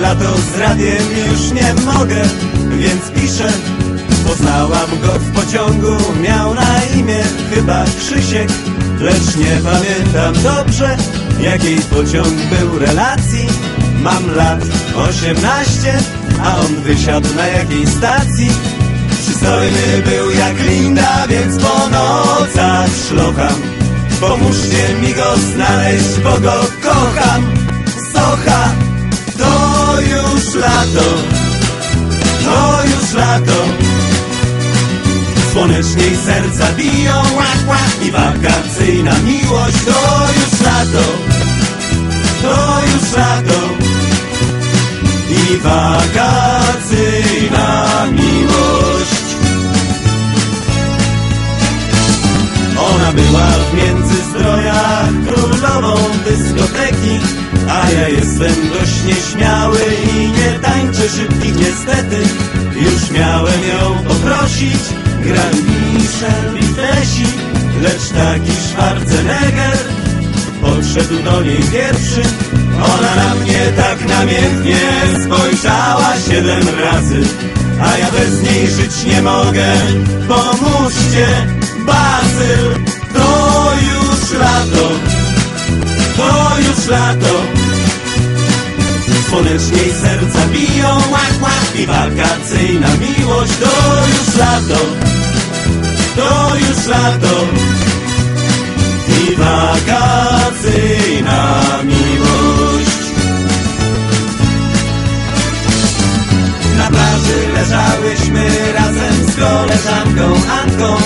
lato z radiem już nie mogę, więc piszę. Poznałam go w pociągu, miał na imię chyba Krzysiek, lecz nie pamiętam dobrze, jakiej pociąg był relacji. Mam lat 18, a on wysiadł na jakiej stacji. Przystojny był jak Linda, więc po nocach szlocham. Pomóżcie mi go znaleźć, bo go kocham. Lato, to już lato. Słoneczniej serca biją. Łak, łak, i wakacyjna miłość. To już lato, tańczę szybkich niestety. Już miałem ją poprosić, gra Michel Vitesi, lecz taki Schwarzenegger podszedł do niej pierwszy. Ona na mnie tak namiętnie spojrzała siedem razy, a ja bez niej żyć nie mogę. Pomóżcie, Bazyl, to już lato, to już lato. Słoneczniej serca biją łak, łak i wakacyjna miłość to już lato, to już lato i wakacyjna miłość. Na plaży leżałyśmy razem z koleżanką Anką.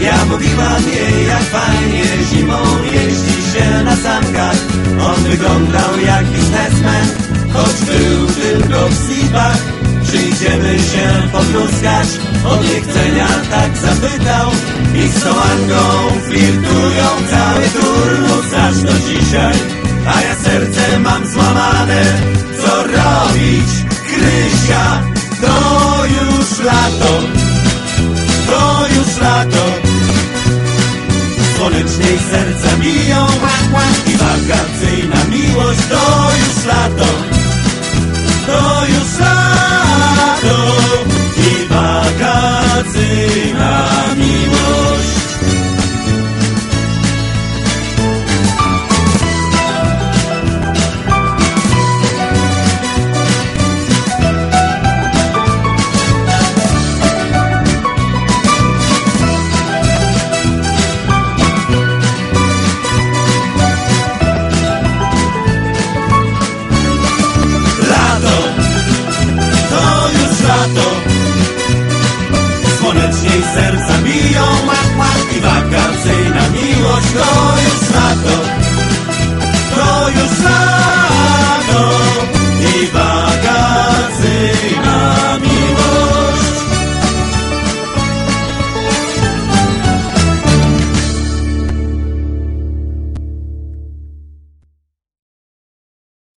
Ja mówiłam jej jak fajnie zimą jeździ się na sankach. On wyglądał jak biznesmen, choć był tylko w slipach. Przyjdziemy się popluskać, od niechcenia tak zapytał. I z tą Anką flirtują cały turnus aż do dzisiaj. A ja serce mam złamane, co robić? Krysia, to już lato, to już lato. Słoneczniej serca biją i wakacyjna miłość to gone.